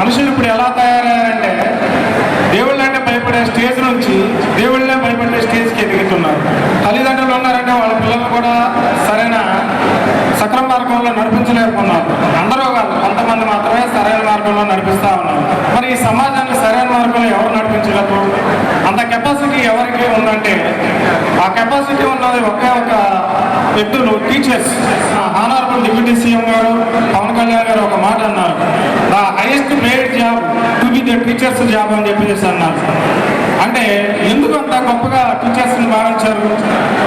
మనుషులు ఇప్పుడు ఎలా తయారయ్యారంటే దేవుళ్ళంటే భయపడే స్టేజ్ నుంచి దేవుళ్ళనే భయపడే స్టేజ్కి ఎదుగుతున్నారు. తల్లిదండ్రులు ఉన్నారంటే వాళ్ళ పిల్లలు కూడా సరైన సక్రమ మార్గంలో నడిపించలేకున్నారు అందరూ కాదు కొంతమంది మాత్రమే సరైన మార్గంలో నడిపిస్తా ఉన్నారు. మరి ఈ సమాజాన్ని సరైన మార్గంలో ఎవరు నడిపించగలరు? అంత కెపాసిటీ ఎవరికి ఉందంటే ఆ కెపాసిటీ ఉన్నది ఒకే ఒక వ్యక్తులు టీచర్స్ హానరబుల్ డిప్యూటీ సీఎం గారు పవన్ కళ్యాణ్ గారు ఒక మాట అన్నారు. The highest paid job to be the teachers job అని చెప్పేసి అన్నారు. అంటే ఎందుకు అంత గొప్పగా టీచర్స్ని భావించారు?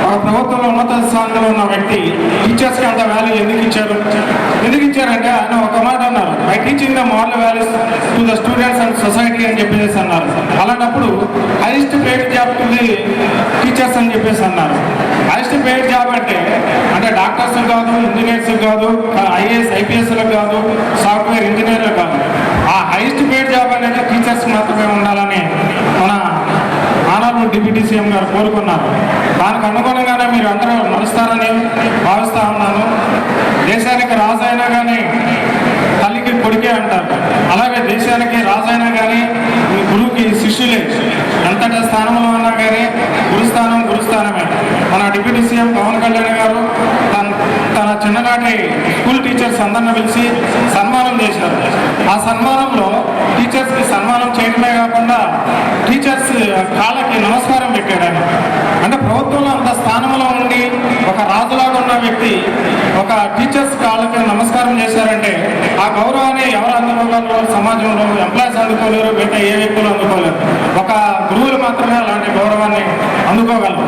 ఒక ప్రభుత్వంలో ఉన్నత స్థానంలో ఉన్న వ్యక్తి టీచర్స్కి అంత వాల్యూ ఎందుకు ఇచ్చారు? ఎందుకు ఇచ్చారంటే ఆయన ఒక మాట అన్నారు I teaching the moral values to the students and society అని చెప్పేసి అన్నారు. అలాంటప్పుడు highest paid job to the teachers అని చెప్పేసి అన్నారు. హైయెస్ట్ పేడ్ జాబ్ అంటే అంటే డాక్టర్స్ కాదు ఇంజనీర్స్ కాదు ఐఏఎస్ ఐపీఎస్లకు కాదు సాఫ్ట్వేర్ ఇంజనీర్లు కాదు ఆ హైయెస్ట్ పేడ్ జాబ్ అనేది టీచర్స్ మాత్రమే ఉండాలని మన ఆనరబుల్ డిప్యూటీ సీఎం గారు కోరుకున్నారు. దానికి అనుగుణంగానే మీరు అందరూ నడుస్తారని భావిస్తా ఉన్నాను. దేశానికి రాజైనా కానీ తల్లికి కొడుకే అంటారు. అలాగే దేశానికి రాజైనా కానీ గురువుకి శిష్యులే. ఎంతటి స్థానంలో ఉన్నా కానీ గురుస్థానం గురుస్థానమే. మన డిప్యూటీ సీఎం పవన్ కళ్యాణ్ గారు తన తన చిన్ననాటి స్కూల్ టీచర్స్ అందరిని పిలిచి సన్మానం చేశారు. ఆ సన్మానంలో టీచర్స్కి సన్మానం చేయడమే కాకుండా టీచర్స్ కాళ్ళకి నమస్కారం పెట్టాడు ఆయన అంటే ప్రభుత్వంలో అంత స్థానంలో ఉండి ఒక రాజులాగా ఉన్న వ్యక్తి ఒక టీచర్స్ కాళ్ళకి నమస్కారం చేశారంటే ఆ గౌరవాన్ని ఎవరు అందుకోగలరు? సమాజంలో ఎంప్లాయీస్ అందుకోలేరు మిగతా ఏ వ్యక్తులు అందుకోలేరు. ఒక గురువులు మాత్రమే అలాంటి గౌరవాన్ని అందుకోగలరు.